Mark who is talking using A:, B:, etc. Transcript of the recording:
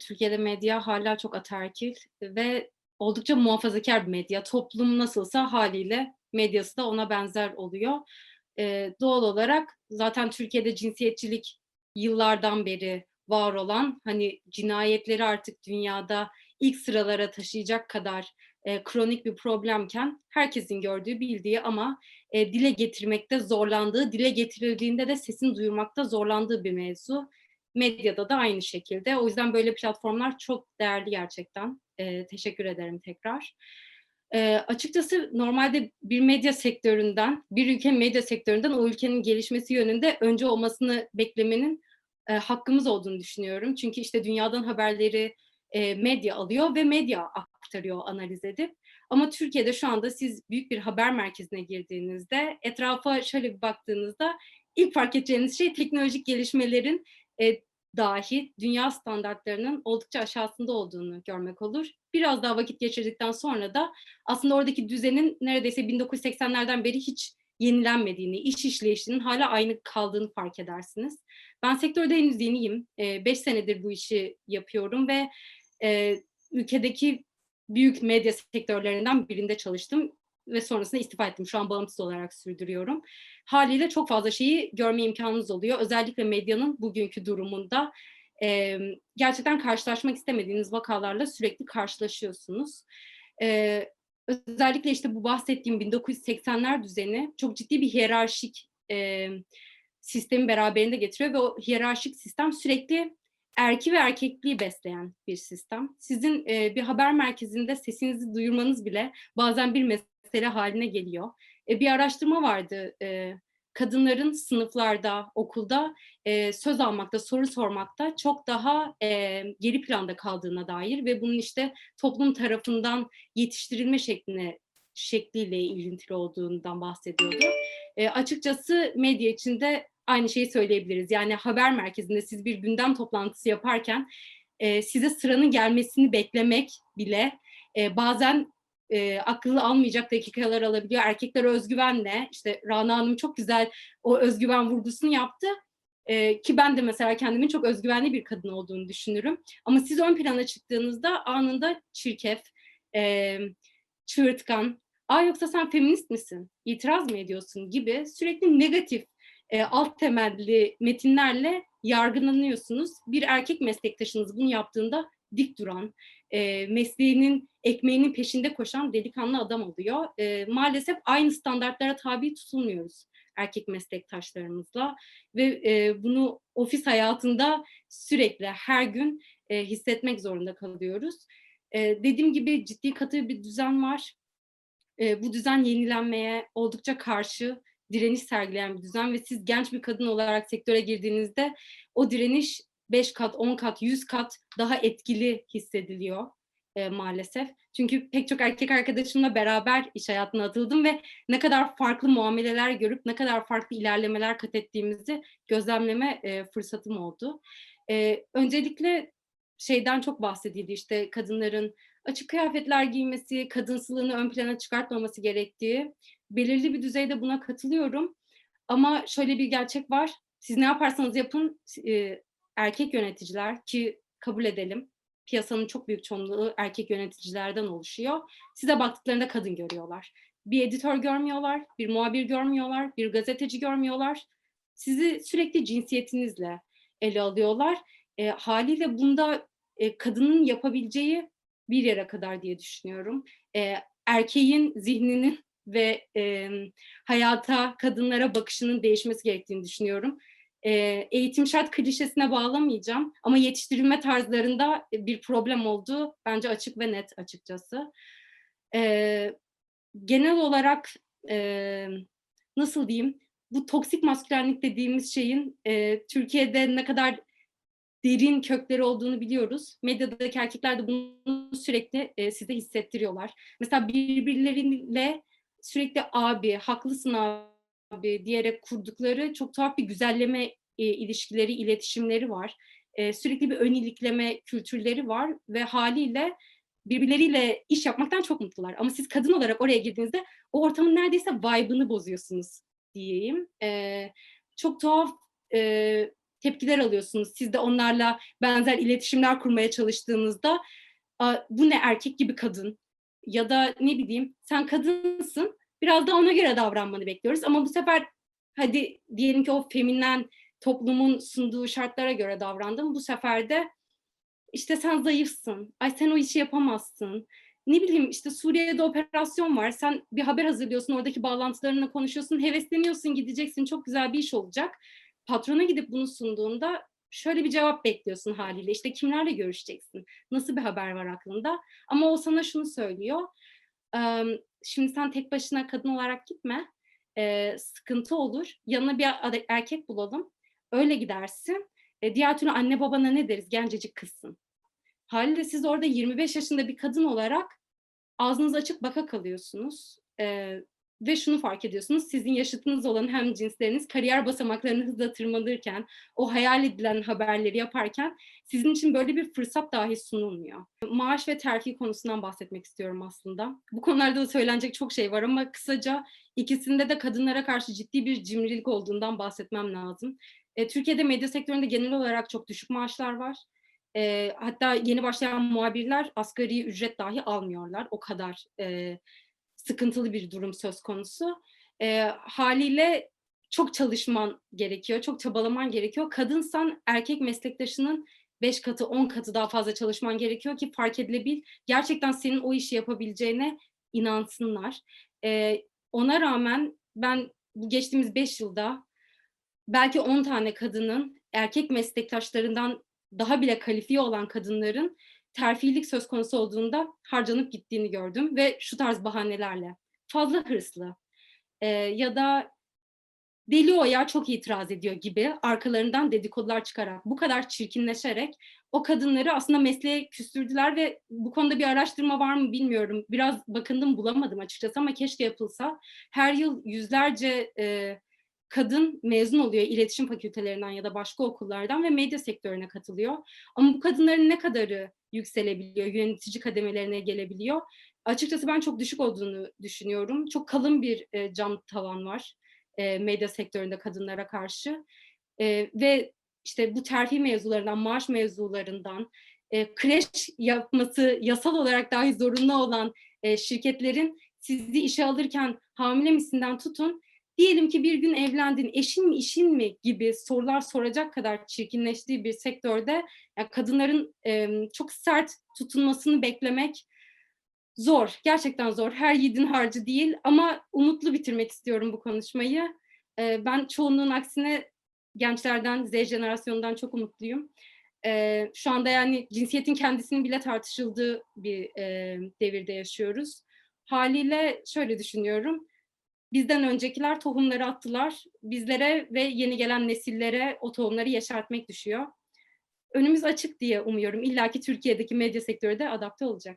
A: Türkiye'de medya hala çok ataerkil ve oldukça muhafazakar bir medya. Toplum nasılsa haliyle medyası da ona benzer oluyor. Ee, doğal olarak zaten Türkiye'de cinsiyetçilik yıllardan beri var olan hani cinayetleri artık dünyada ilk sıralara taşıyacak kadar e, kronik bir problemken herkesin gördüğü bildiği ama e, dile getirmekte zorlandığı, dile getirildiğinde de sesini duyurmakta zorlandığı bir mevzu. Medyada da aynı şekilde. O yüzden böyle platformlar çok değerli gerçekten. E, teşekkür ederim tekrar. E, açıkçası normalde bir medya sektöründen, bir ülke medya sektöründen o ülkenin gelişmesi yönünde önce olmasını beklemenin e, hakkımız olduğunu düşünüyorum. Çünkü işte dünyadan haberleri e, medya alıyor ve medya aktarıyor analiz edip. Ama Türkiye'de şu anda siz büyük bir haber merkezine girdiğinizde etrafa şöyle bir baktığınızda ilk fark edeceğiniz şey teknolojik gelişmelerin e, dahi dünya standartlarının oldukça aşağısında olduğunu görmek olur. Biraz daha vakit geçirdikten sonra da aslında oradaki düzenin neredeyse 1980'lerden beri hiç yenilenmediğini, iş işleyişinin hala aynı kaldığını fark edersiniz. Ben sektörde henüz yeniyim. 5 e, senedir bu işi yapıyorum ve e, ülkedeki büyük medya sektörlerinden birinde çalıştım ve sonrasında istifa ettim. Şu an bağımsız olarak sürdürüyorum. Haliyle çok fazla şeyi görme imkanınız oluyor. Özellikle medyanın bugünkü durumunda e, gerçekten karşılaşmak istemediğiniz vakalarla sürekli karşılaşıyorsunuz. E, özellikle işte bu bahsettiğim 1980'ler düzeni çok ciddi bir hiyerarşik e, sistemi beraberinde getiriyor ve o hiyerarşik sistem sürekli erki ve erkekliği besleyen bir sistem. Sizin e, bir haber merkezinde sesinizi duyurmanız bile bazen bir mesele haline geliyor. E, bir araştırma vardı. E, kadınların sınıflarda, okulda e, söz almakta, soru sormakta çok daha e, geri planda kaldığına dair ve bunun işte toplum tarafından yetiştirilme şekline şekliyle ilintili olduğundan bahsediyordu. E, açıkçası medya içinde aynı şeyi söyleyebiliriz. Yani haber merkezinde siz bir gündem toplantısı yaparken e, size sıranın gelmesini beklemek bile e, bazen e, akıllı almayacak dakikalar alabiliyor. Erkekler özgüvenle, işte Rana Hanım çok güzel o özgüven vurgusunu yaptı. E, ki ben de mesela kendimin çok özgüvenli bir kadın olduğunu düşünürüm. Ama siz ön plana çıktığınızda anında çirkef, e, çığırtkan, aa yoksa sen feminist misin, itiraz mı ediyorsun gibi sürekli negatif e, alt temelli metinlerle yargılanıyorsunuz. Bir erkek meslektaşınız bunu yaptığında dik duran, e, mesleğinin ekmeğinin peşinde koşan delikanlı adam oluyor. E, maalesef aynı standartlara tabi tutulmuyoruz erkek meslektaşlarımızla ve e, bunu ofis hayatında sürekli her gün e, hissetmek zorunda kalıyoruz. E, dediğim gibi ciddi katı bir düzen var. E, bu düzen yenilenmeye oldukça karşı direniş sergileyen bir düzen ve siz genç bir kadın olarak sektöre girdiğinizde o direniş 5 kat, 10 kat, 100 kat daha etkili hissediliyor e, maalesef. Çünkü pek çok erkek arkadaşımla beraber iş hayatına atıldım ve ne kadar farklı muameleler görüp ne kadar farklı ilerlemeler kat ettiğimizi gözlemleme e, fırsatım oldu. E, öncelikle şeyden çok bahsedildi işte kadınların açık kıyafetler giymesi, kadınsılığını ön plana çıkartmaması gerektiği belirli bir düzeyde buna katılıyorum. Ama şöyle bir gerçek var. Siz ne yaparsanız yapın e, erkek yöneticiler ki kabul edelim piyasanın çok büyük çoğunluğu erkek yöneticilerden oluşuyor. Size baktıklarında kadın görüyorlar. Bir editör görmüyorlar, bir muhabir görmüyorlar, bir gazeteci görmüyorlar. Sizi sürekli cinsiyetinizle ele alıyorlar. E, haliyle bunda e, kadının yapabileceği bir yere kadar diye düşünüyorum. E, erkeğin zihninin ve e, hayata, kadınlara bakışının değişmesi gerektiğini düşünüyorum. E, eğitim şart klişesine bağlamayacağım ama yetiştirilme tarzlarında bir problem olduğu bence açık ve net açıkçası. E, genel olarak e, nasıl diyeyim, bu toksik maskülenlik dediğimiz şeyin e, Türkiye'de ne kadar derin kökleri olduğunu biliyoruz. Medyadaki erkekler de bunu sürekli e, size hissettiriyorlar. Mesela birbirleriyle sürekli abi, haklısın abi diyerek kurdukları çok tuhaf bir güzelleme e, ilişkileri, iletişimleri var. E, sürekli bir ön ilikleme kültürleri var ve haliyle birbirleriyle iş yapmaktan çok mutlular. Ama siz kadın olarak oraya girdiğinizde o ortamın neredeyse vibe'ını bozuyorsunuz diyeyim. E, çok tuhaf tepkiler alıyorsunuz. Siz de onlarla benzer iletişimler kurmaya çalıştığınızda "Aa, bu ne erkek gibi kadın ya da ne bileyim sen kadınsın biraz da ona göre davranmanı bekliyoruz ama bu sefer hadi diyelim ki o feminen toplumun sunduğu şartlara göre davrandın bu sefer de işte sen zayıfsın, ay sen o işi yapamazsın. Ne bileyim işte Suriye'de operasyon var, sen bir haber hazırlıyorsun, oradaki bağlantılarınla konuşuyorsun, hevesleniyorsun, gideceksin, çok güzel bir iş olacak. Patrona gidip bunu sunduğunda şöyle bir cevap bekliyorsun haliyle. İşte kimlerle görüşeceksin? Nasıl bir haber var aklında? Ama o sana şunu söylüyor. "Em, Şimdi sen tek başına kadın olarak gitme. Ee, sıkıntı olur. Yanına bir erkek bulalım. Öyle gidersin. E, diğer türlü anne babana ne deriz? Gencecik kızsın. Haliyle siz orada 25 yaşında bir kadın olarak ağzınız açık baka kalıyorsunuz. Ee, ve şunu fark ediyorsunuz, sizin yaşıtınız olan hem cinsleriniz kariyer basamaklarını hızla tırmanırken, o hayal edilen haberleri yaparken sizin için böyle bir fırsat dahi sunulmuyor. Maaş ve terfi konusundan bahsetmek istiyorum aslında. Bu konularda da söylenecek çok şey var ama kısaca ikisinde de kadınlara karşı ciddi bir cimrilik olduğundan bahsetmem lazım. E, Türkiye'de medya sektöründe genel olarak çok düşük maaşlar var. E, hatta yeni başlayan muhabirler asgari ücret dahi almıyorlar. O kadar e, sıkıntılı bir durum söz konusu. E, haliyle çok çalışman gerekiyor, çok çabalaman gerekiyor. Kadınsan erkek meslektaşının 5 katı, 10 katı daha fazla çalışman gerekiyor ki fark edilebil. Gerçekten senin o işi yapabileceğine inansınlar. E, ona rağmen ben bu geçtiğimiz 5 yılda belki 10 tane kadının erkek meslektaşlarından daha bile kalifiye olan kadınların terfilik söz konusu olduğunda harcanıp gittiğini gördüm ve şu tarz bahanelerle fazla hırslı e, ya da deli o ya çok itiraz ediyor gibi arkalarından dedikodular çıkarak bu kadar çirkinleşerek o kadınları aslında mesleğe küstürdüler ve bu konuda bir araştırma var mı bilmiyorum. Biraz bakındım bulamadım açıkçası ama keşke yapılsa. Her yıl yüzlerce e, kadın mezun oluyor iletişim fakültelerinden ya da başka okullardan ve medya sektörüne katılıyor. Ama bu kadınların ne kadarı yükselebiliyor, yönetici kademelerine gelebiliyor? Açıkçası ben çok düşük olduğunu düşünüyorum. Çok kalın bir e, cam tavan var e, medya sektöründe kadınlara karşı. E, ve işte bu terfi mevzularından, maaş mevzularından, e, kreş yapması yasal olarak dahi zorunlu olan e, şirketlerin sizi işe alırken hamile misinden tutun, diyelim ki bir gün evlendin, eşin mi işin mi gibi sorular soracak kadar çirkinleştiği bir sektörde yani kadınların e, çok sert tutunmasını beklemek zor, gerçekten zor. Her yiğidin harcı değil ama umutlu bitirmek istiyorum bu konuşmayı. E, ben çoğunluğun aksine gençlerden, Z jenerasyonundan çok umutluyum. E, şu anda yani cinsiyetin kendisinin bile tartışıldığı bir e, devirde yaşıyoruz. Haliyle şöyle düşünüyorum bizden öncekiler tohumları attılar. Bizlere ve yeni gelen nesillere o tohumları yeşertmek düşüyor. Önümüz açık diye umuyorum. İlla ki Türkiye'deki medya sektörü de adapte olacak.